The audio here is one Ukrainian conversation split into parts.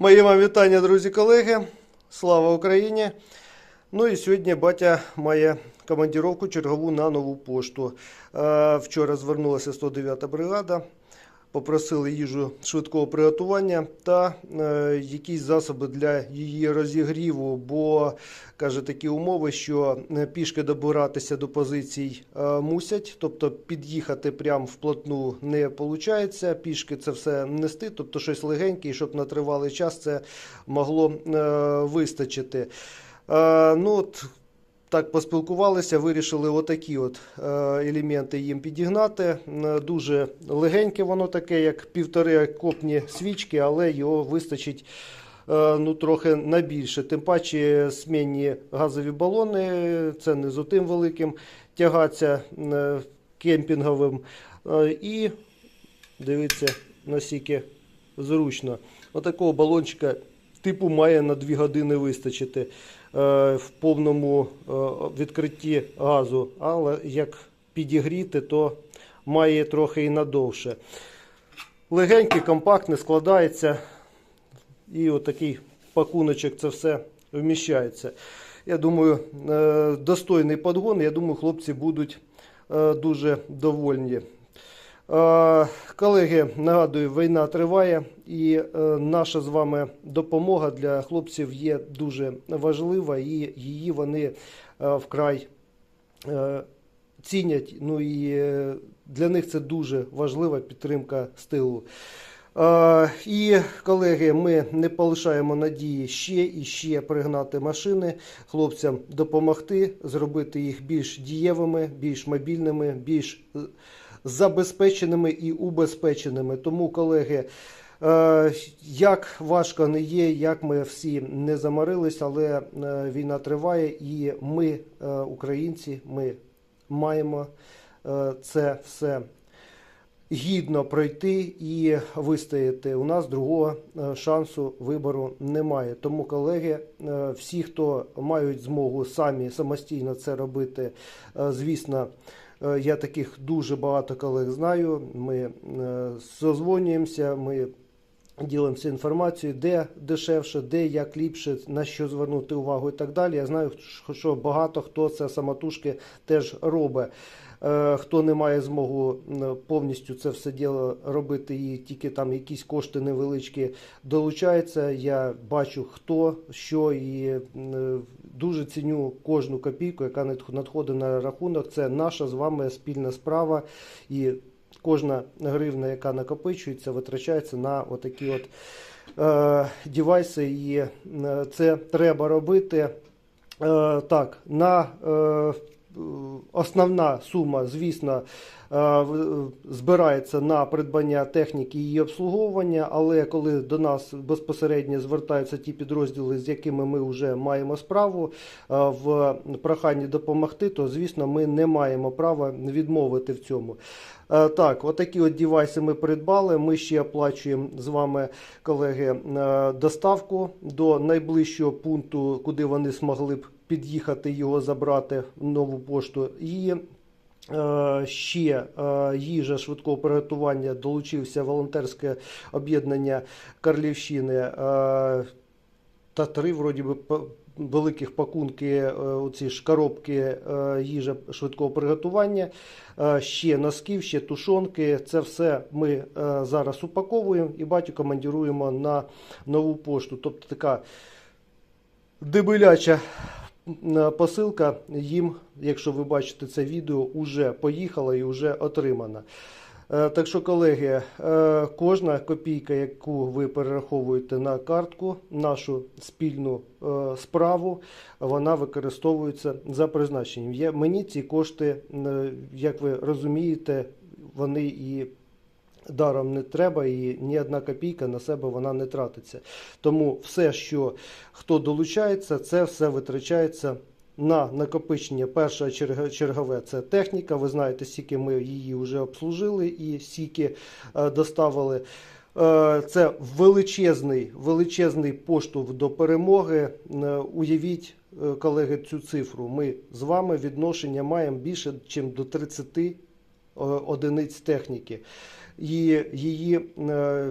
Мої вам вітання, друзі, колеги. Слава Україні! Ну і сьогодні батя має командіровку чергову на нову пошту. Е, Вчора звернулася 109-та бригада, попросили їжу швидкого приготування та е, якісь засоби для її розігріву, бо каже такі умови, що е, пішки добиратися до позицій е, мусять, тобто під'їхати прямо вплотну не виходить. Пішки це все нести, тобто щось легеньке, і щоб на тривалий час це могло вистачити. Ну, от, так поспілкувалися, вирішили отакі от е, елементи їм підігнати. Е, Дуже легеньке воно таке, як півтори копні свічки, але його вистачить е, ну, трохи на більше. Тим паче смінні газові балони, це не з отим великим, тягаться кемпінговим. І дивіться, наскільки зручно. Отакого балончика типу має на 2 години вистачити е, в повному е, відкритті газу, але як підігріти, то має трохи і надовше. Легенький, компактний, складається. І отакий пакуночок це все вміщається. Я думаю, е, достойний подгон. Я думаю, хлопці будуть дуже довольні. Е, Колеги, нагадую, війна триває, і е, наша з вами допомога для хлопців є дуже важлива, і її вони е, вкрай цінять. Ну і для них це дуже важлива підтримка з тилу. Е, І, колеги, ми не полишаємо надії ще і ще пригнати машини хлопцям допомогти, зробити їх більш дієвими, більш мобільними, більш забезпеченими і убезпеченими. Тому, колеги, е, як важко не є, як ми всі не заморились, але е, війна триває, і ми, е, українці, ми маємо це все гідно пройти і вистояти. У нас другого шансу вибору немає. Тому, колеги, всі, хто мають змогу самі самостійно це робити, звісно. Е, Я таких дуже багато колег знаю. Ми е, созвонюємося, ми ділимося інформацією, де дешевше, де як ліпше, на що звернути увагу і так далі. Я знаю, що багато хто це самотужки теж робить. Е, Хто не має змогу повністю це все діло робити і тільки там якісь кошти невеличкі долучається. Я бачу хто що і дуже ціню кожну копійку, яка надходить на рахунок. Це наша з вами спільна справа і кожна гривна, яка накопичується, витрачається на отакі от е, девайси, і е, це треба робити. Е, так, на е, основна сума, звісно, е, збирається на придбання техніки і її обслуговування, але коли до нас безпосередньо звертаються ті підрозділи, з якими ми вже маємо справу е, в проханні допомогти, то звісно ми не маємо права відмовити в цьому. Е, Так, отакі от девайси ми придбали. Ми ще оплачуємо з вами, колеги, е, доставку до найближчого пункту, куди вони змогли б під'їхати його забрати в нову пошту. І е, ще е, їжа швидкого приготування долучився волонтерське об'єднання Карлівщини. е, Та три вроді би великих пакунки, е, оці ж коробки е, їжа швидкого приготування. Е, Ще носків, ще тушонки. Це все ми зараз упаковуємо і батю командируємо на нову пошту. Тобто така дебеляча м, посилка їм, якщо ви бачите це відео, уже поїхала і вже отримана. Е, Так що, колеги, е, кожна копійка, яку ви перераховуєте на картку, нашу спільну е, справу, вона використовується за призначенням. Мені ці кошти, е, як ви розумієте, вони і даром не треба, і ні одна копійка на себе вона не тратиться. Тому все, що хто долучається, це все витрачається на накопичення. Перше чергове це техніка. Ви знаєте, скільки ми її вже обслужили і скільки е, доставили. Е, Це величезний, величезний поштовх до перемоги. Е, Уявіть, е, колеги, цю цифру. Ми з вами відношення маємо більше, ніж до 30 е, одиниць техніки. І її е,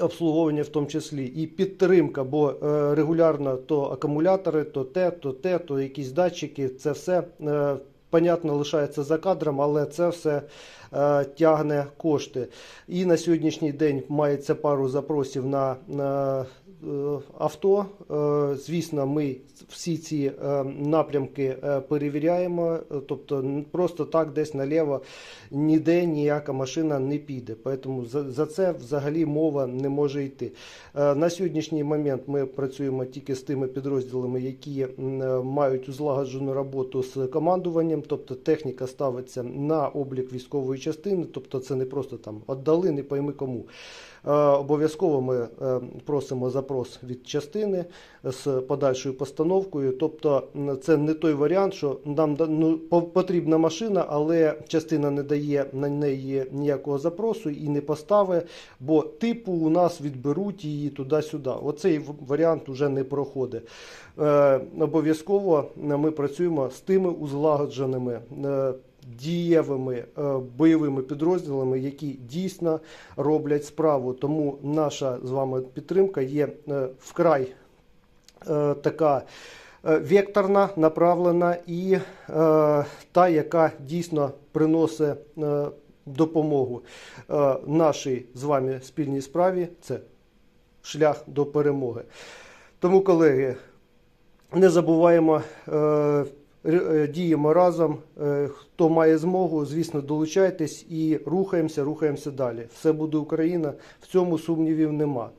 обслуговування в тому числі і підтримка, бо е, регулярно то акумулятори, то те, то те, то якісь датчики, це все. Понятно, лишається за кадром, але це все е, тягне кошти. І на сьогоднішній день мається пару запросів на, на е, авто. Е, звісно, ми всі ці е, напрямки перевіряємо. Тобто, просто так десь наліво ніде ніяка машина не піде. Тому за, це взагалі мова не може йти. На сьогоднішній момент ми працюємо тільки з тими підрозділами, які мають узлагоджену роботу з командуванням, тобто техніка ставиться на облік військової частини, тобто це не просто там віддали, не пойми кому. Е, Обов'язково ми е, просимо запрос від частини з подальшою постановкою. Тобто це не той варіант, що нам ну, по- потрібна машина, але частина не дає на неї ніякого запросу і не поставить, бо типу у нас відберуть її туди-сюди. Оцей варіант вже не проходить. Е, Обов'язково ми працюємо з тими узлагодженими. Дієвими е, бойовими підрозділами, які дійсно роблять справу. Тому наша з вами підтримка є е, вкрай е, така векторна, направлена і е, та, яка дійсно приносить е, допомогу е, нашій з вами спільній справі. Це шлях до перемоги. Тому, колеги, не забуваємо, е, діємо разом. Е, Хто має змогу, звісно, долучайтесь і рухаємося, рухаємося далі. Все буде Україна. В цьому сумнівів нема.